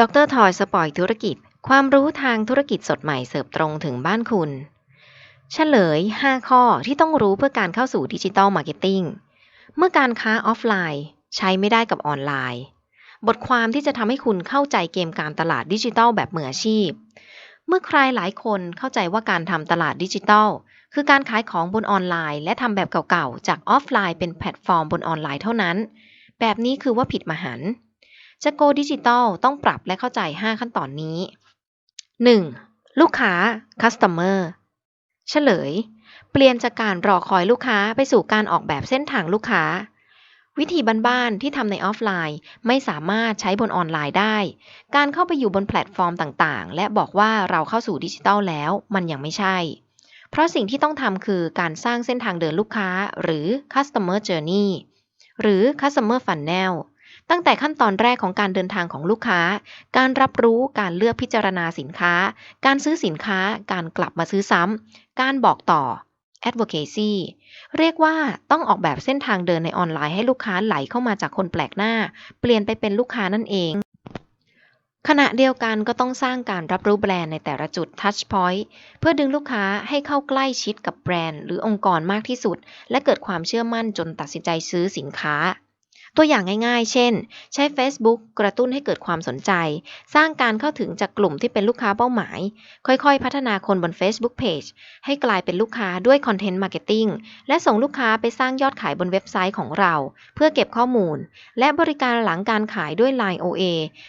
ดรทอยสปอยธุรกิจ ความรู้ทางธุรกิจสดใหม่เสิร์ฟตรงถึงบ้านคุณเฉลย 5 ข้อที่ต้องรู้เพื่อการเข้าสู่ดิจิทัลมาร์เก็ตติ้ง เมื่อการค้าออฟไลน์ ใช้ไม่ได้กับออนไลน์ บทความที่จะทำให้คุณเข้าใจเกมการตลาดดิจิทัลแบบมืออาชีพ เมื่อใครหลายคนเข้าใจว่าการทำตลาดดิจิทัลคือการขายของบนออนไลน์ และทำแบบเก่าๆ จากออฟไลน์เป็นแพลตฟอร์มบนออนไลน์เท่านั้น แบบนี้คือว่าผิดมหันต์ จะโกดิจิตอลต้องปรับและเข้าใจ 5 ขั้นตอนนี้ 1. ลูกค้า customer เฉลย เปลี่ยนจากการรอคอยลูกค้าไปสู่การออกแบบเส้นทางลูกค้า วิธีบ้านๆที่ทำในออฟไลน์ ไม่สามารถใช้บนออนไลน์ได้ การเข้าไปอยู่บนแพลตฟอร์มต่างๆ และบอกว่าเราเข้าสู่ดิจิทัลแล้วมันยังไม่ใช่ เพราะสิ่งที่ต้องทำคือการสร้างเส้นทางเดินลูกค้า หรือ customer journey หรือ customer funnel ตั้งแต่ขั้นตอนแรกของการเดินทางของลูกค้า การรับรู้การเลือกพิจารณาสินค้า การซื้อสินค้า การกลับมาซื้อซ้ำการบอกต่อ advocacy เรียกว่าต้องออกแบบเส้นทางเดินในออนไลน์ให้ลูกค้าไหลเข้ามาจากคนแปลกหน้า เปลี่ยนไปเป็นลูกค้านั่นเอง ขณะเดียวกันก็ต้องสร้างการรับรู้แบรนด์ในแต่ละจุด touch point เพื่อดึงลูกค้าให้เข้าใกล้ชิดกับแบรนด์ หรือองค์กรมากที่สุด และเกิดความเชื่อมั่นจนตัดสินใจซื้อสินค้า ตัวอย่างง่ายๆ เช่น ใช้ Facebook กระตุ้นให้เกิดความสนใจ สร้างการเข้าถึงจากกลุ่มที่เป็นลูกค้าเป้าหมาย ค่อยๆ พัฒนาคนบน Facebook Page ให้กลายเป็นลูกค้าด้วยคอนเทนต์มาร์เก็ตติ้งและส่งลูกค้าไปสร้างยอดขายบนเว็บไซต์ของเรา เพื่อเก็บข้อมูล และบริการหลังการขายด้วย Line OA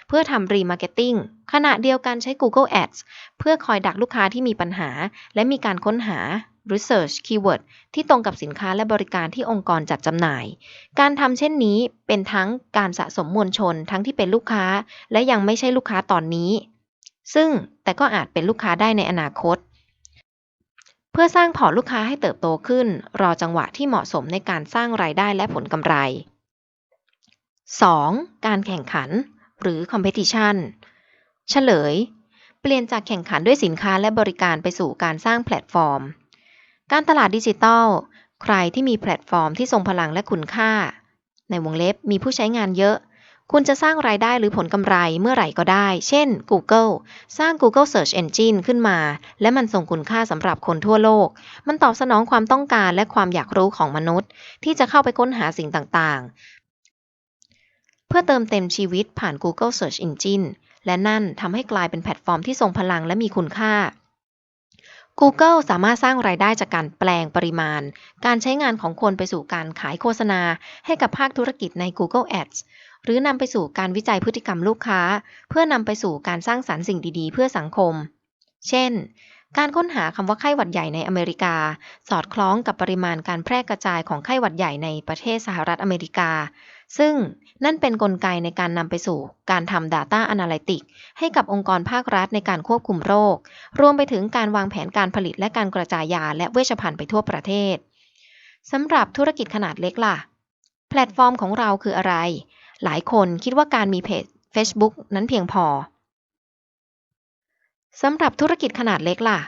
เพื่อทำรีมาร์เก็ตติ้งขณะเดียวกันใช้ Google Ads เพื่อคอยดักลูกค้าที่มีปัญหา และมีการค้นหา Research Keyword ที่ตรงกับสินค้าและบริการที่องค์กรจัดจำหน่าย การทำเช่นนี้เป็นทั้งการสะสมมวลชนทั้งที่เป็นลูกค้า และยังไม่ใช่ลูกค้าตอนนี้ ซึ่งแต่ก็อาจเป็นลูกค้าได้ในอนาคต เพื่อสร้างพอร์ตลูกค้าให้เติบโตขึ้น รอจังหวะที่เหมาะสมในการสร้างรายได้และผลกำไร 2. การแข่งขัน หรือ competition เฉลย เปลี่ยนจากแข่งขันด้วยสินค้าและบริการไปสู่การสร้างแพลตฟอร์ม การตลาดดิจิทัล ใครที่มีแพลตฟอร์มที่ทรงพลังและคุณค่า ในวงเล็บมีผู้ใช้งานเยอะ คุณจะสร้างรายได้หรือผลกำไรเมื่อไหร่ก็ได้ เช่น Google สร้าง Google Search Engine ขึ้นมา และมันส่งคุณค่าสำหรับคนทั่วโลก มันตอบสนองความต้องการและความอยากรู้ของมนุษย์ ที่จะเข้าไปค้นหาสิ่งต่างๆ เพื่อเติมเต็มชีวิตผ่าน Google Search Engine และนั่นทำให้กลายเป็นแพลตฟอร์มที่ทรงพลังและมีคุณค่า Google สามารถสร้างรายได้จากการแปลงปริมาณ การใช้งานของคนไปสู่การขายโฆษณา ให้กับภาคธุรกิจใน Google Ads หรือนำไปสู่การวิจัยพฤติกรรมลูกค้า เพื่อนำไปสู่การสร้างสารรค์สิ่งดีๆ เพื่อสังคม เช่น การค้นหาคำว่าไข้หวัดใหญ่ในอเมริกา สอดคล้องกับปริมาณการแพร่กระจายของไข้หวัดใหญ่ในประเทศสหรัฐอเมริกา ซึ่งนั่นเป็นนกลไกในการนำไปสู่การทำ Data Analytics ให้กับองค์กรภาครัฐในการควบคุมโรค รวมไปถึงการวางแผนการผลิตและการกระจายยาและเวชภัณฑ์ไปทั่วประเทศสำหรับธุรกิจขนาดเล็กล่ะ แพลตฟอร์มของเราคืออะไร หลายคนคิดว่าการมีเพจ Facebook นั้นเพียงพอสำหรับธุรกิจขนาดเล็กล่ะ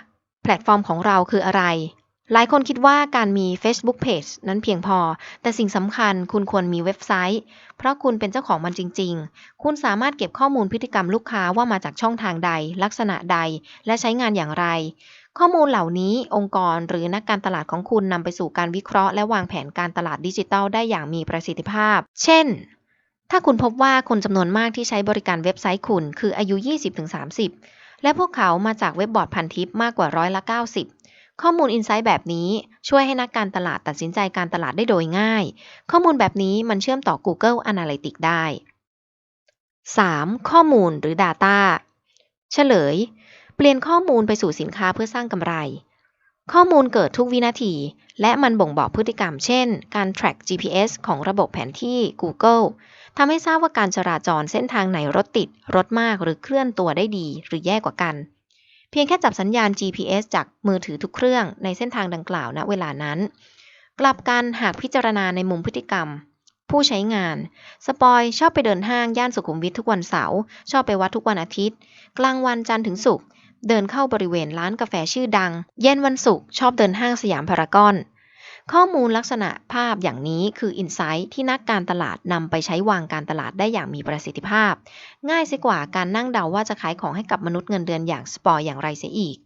แพลตฟอร์มของเราคืออะไร หลายคนคิดว่าการมี Facebook Page นั้นเพียงพอ แต่สิ่งสำคัญคุณควรมีเว็บไซต์ เพราะคุณเป็นเจ้าของมันจริง ๆ คุณสามารถเก็บข้อมูลพฤติกรรมลูกค้าว่ามาจากช่องทางใด ลักษณะใด และใช้งานอย่างไร ข้อมูลเหล่านี้องค์กรหรือนักการตลาดของคุณนำไปสู่การวิเคราะห์และวางแผนการตลาดดิจิทัลได้อย่างมีประสิทธิภาพ เช่นถ้าคุณพบว่าคนจำนวนมากที่ใช้บริการเว็บไซต์คุณคืออายุ 20-30 และพวกเขามาจากเว็บบอร์ดพันทิปมากกว่าร้อยละ 90 ข้อมูลอินไซต์แบบนี้ช่วยให้นักการตลาดตัดสินใจการตลาดได้โดยง่าย ข้อมูลแบบนี้มันเชื่อมต่อ Google Analytics ได้ 3. ข้อมูลหรือ Data เฉลย เปลี่ยนข้อมูลไปสู่สินค้าเพื่อสร้างกำไร ข้อมูลเกิดทุกวินาที และมันบ่งบอกพฤติกรรมเช่น การ track GPS ของระบบแผนที่ Google ทำให้ทราบว่าการจราจรเส้นทางไหนรถติด รถมากหรือเคลื่อนตัวได้ดี หรือแย่กว่ากัน เพียงแค่จับสัญญาณ GPS จากมือถือทุกเครื่องในเส้นทางดังกล่าวณเวลานั้น กลับกันหากพิจารณาในมุมพฤติกรรม ผู้ใช้งาน สปอยชอบไปเดินห้างย่านสุขุมวิททุกวันเสาร์ชอบไปวัดทุกวันอาทิตย์ กลางวันจันทร์ถึงศุกร์เดินเข้าบริเวณร้านกาแฟชื่อดัง เย็นวันศุกร์ชอบเดินห้างสยามพารากอน ข้อมูลลักษณะภาพอย่างนี้คืออินไซต์ที่นักการตลาดนำไปใช้วางการตลาดได้อย่างมีประสิทธิภาพ ง่ายเสียกว่าการนั่งเดาว่าจะขายของให้กับมนุษย์เงินเดือนอย่างสปอร์อย่างไรเสียอีก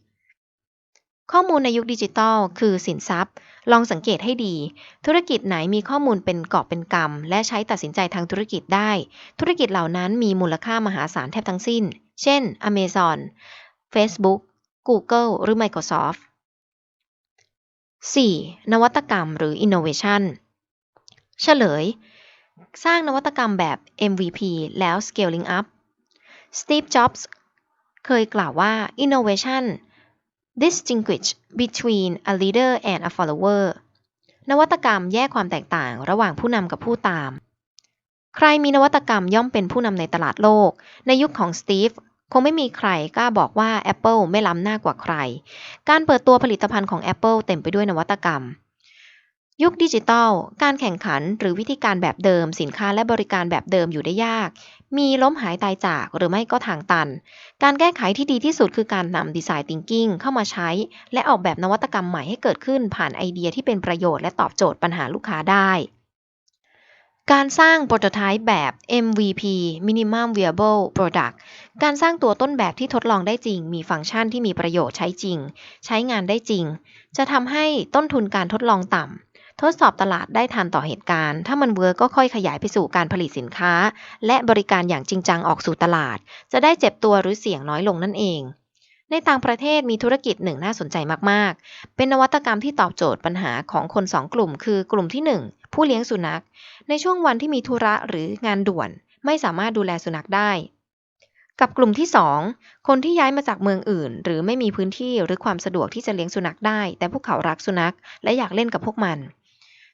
ข้อมูลในยุคดิจิทัล คือสินทรัพย์ ลองสังเกตให้ดี ธุรกิจไหนมีข้อมูลเป็นกอบเป็นกำและใช้ตัดสินใจทางธุรกิจได้ ธุรกิจเหล่านั้นมีมูลค่ามหาศาลแทบทั้งสิ้น เช่น Amazon Facebook Google หรือ Microsoft 4. นวัตกรรมหรือ innovation เฉลย สร้างนวัตกรรมแบบ MVP แล้ว scaling up Steve Jobs เคยกล่าวว่า innovation distinguish between a leader and a follower นวัตกรรมแยกความแตกต่างระหว่างผู้นำกับผู้ตาม ใครมีนวัตกรรมย่อมเป็นผู้นำในตลาดโลก ในยุคของสตีฟ คงไม่มีใครกล้าบอกว่า Apple ไม่ล้ำหน้ากว่าใคร การเปิดตัวผลิตภัณฑ์ของ Apple เต็มไปด้วยนวัตกรรม ยุคดิจิทัลการแข่งขันหรือวิธีการแบบเดิม สินค้าและบริการแบบเดิมอยู่ได้ยาก มีล้มหายตายจากหรือไม่ก็ทางตัน การแก้ไขที่ดีที่สุดคือการนำดีไซน์ thinking เข้ามาใช้ และออกแบบนวัตกรรมใหม่ให้เกิดขึ้นผ่านไอเดียที่เป็นประโยชน์และตอบโจทย์ปัญหาลูกค้าได้ การสร้างโปรโตไทป์แบบ MVP Minimum Viable Product การสร้างตัวต้นแบบที่ทดลองได้จริง มีฟังก์ชันที่มีประโยชน์ใช้จริง ใช้งานได้จริง จะทำให้ต้นทุนการทดลองต่ำ ทดสอบตลาดได้ทันต่อเหตุการณ์ ถ้ามันเวิร์กก็ค่อยขยายไปสู่การผลิตสินค้า และบริการอย่างจริงจังออกสู่ตลาด จะได้เจ็บตัวหรือเสี่ยงน้อยลงนั่นเองในต่างประเทศมีธุรกิจหนึ่งน่าสนใจมาก ๆ เป็นนวัตกรรมที่ตอบโจทย์ปัญหาของคนสองกลุ่ม คือกลุ่มที่ 1 ผู้เลี้ยงสุนัข ในช่วงวันที่มีธุระหรืองานด่วนไม่สามารถดูแลสุนัขได้ กับกลุ่มที่ 2 คนที่ย้ายมาจากเมืองอื่น หรือไม่มีพื้นที่หรือความสะดวกที่จะเลี้ยงสุนัขได้ แต่พวกเขารักสุนัข และอยากเล่นกับพวกมัน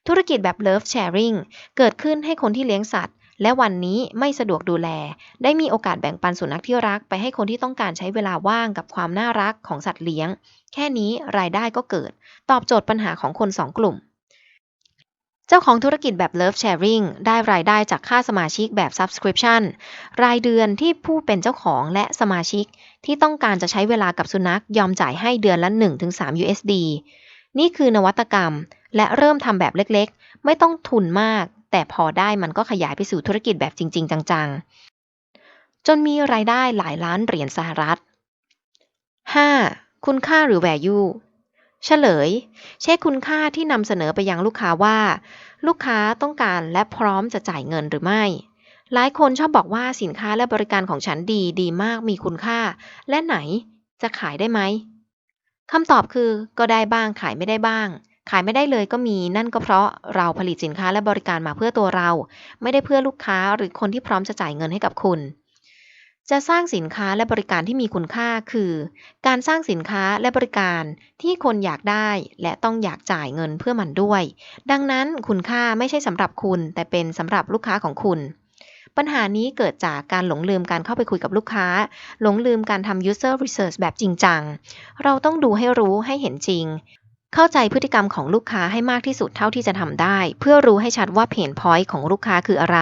ธุรกิจแบบ Love Sharing เกิดขึ้นให้คนที่เลี้ยงสัตว์ และวันนี้ไม่สะดวกดูแล ได้มีโอกาสแบ่งปันสุนัขที่รักไปให้คนที่ต้องการใช้เวลาว่างกับความน่ารักของสัตว์เลี้ยง แค่นี้รายได้ก็เกิด ตอบโจทย์ปัญหาของคนสองกลุ่ม เจ้าของธุรกิจแบบ Love Sharing ได้รายได้จากค่าสมาชิกแบบ Subscription รายเดือนที่ผู้เป็นเจ้าของและสมาชิกที่ต้องการจะใช้เวลากับสุนัขยอมจ่ายให้เดือนละ 1-3 USD นี่คือนวัตกรรม และเริ่มทำแบบเล็กๆ ไม่ต้องทุนมาก แต่พอได้มันก็ขยายไปสู่ธุรกิจแบบจริง ๆ จังๆ จนมีรายได้หลายล้านเหรียญสหรัฐ 5. คุณค่าหรือ value เฉลย เช็คคุณค่าที่นำเสนอไปยังลูกค้าว่า ลูกค้าต้องการและพร้อมจะจ่ายเงินหรือไม่ หลายคนชอบบอกว่าสินค้าและบริการของฉันดีดีมากมีคุณค่า และไหนจะขายได้ไหมคำตอบคือ ก็ได้บ้างขายไม่ได้บ้าง ขายไม่ได้เลยก็มี นั่นก็เพราะเราผลิตสินค้าและบริการมาเพื่อตัวเรา ไม่ได้เพื่อลูกค้าหรือคนที่พร้อมจะจ่ายเงินให้กับคุณ จะสร้างสินค้าและบริการที่มีคุณค่าคือ การสร้างสินค้าและบริการที่คนอยากได้และต้องอยากจ่ายเงินเพื่อมันด้วย ดังนั้นคุณค่าไม่ใช่สำหรับคุณ แต่เป็นสำหรับลูกค้าของคุณ ปัญหานี้เกิดจากการหลงลืมการเข้าไปคุยกับลูกค้า หลงลืมการทำ user research แบบจริงจัง เราต้องดูให้รู้ให้เห็นจริง เข้าใจพฤติกรรมของลูกค้าให้มากที่สุดเท่าที่จะทำได้ เพื่อรู้ให้ชัดว่าเพนพอยต์ของลูกค้าคืออะไร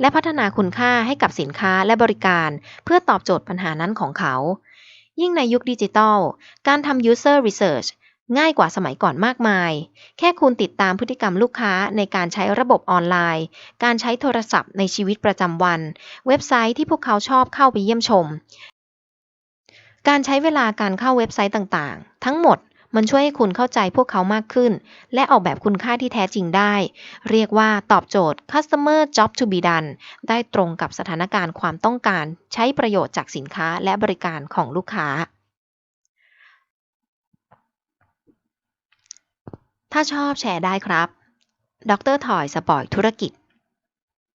และพัฒนาคุณค่าให้กับสินค้าและบริการ เพื่อตอบโจทย์ปัญหานั้นของเขา ยิ่งในยุคดิจิทัล การทำ user research ง่ายกว่าสมัยก่อนมากมาย แค่คุณติดตามพฤติกรรมลูกค้าในการใช้ระบบออนไลน์ การใช้โทรศัพท์ในชีวิตประจำวัน เว็บไซต์ที่พวกเขาชอบเข้าไปเยี่ยมชม การใช้เวลาการเข้าเว็บไซต์ต่างๆ ทั้งหมด มันช่วยให้คุณเข้าใจพวกเขามากขึ้น และออกแบบคุณค่าที่แท้จริงได้ เรียกว่าตอบโจทย์ customer job to be done ได้ตรงกับสถานการณ์ความต้องการ ใช้ประโยชน์จากสินค้าและบริการของลูกค้า ถ้าชอบแชร์ได้ครับ ดรทอยสปอยธุรกิจ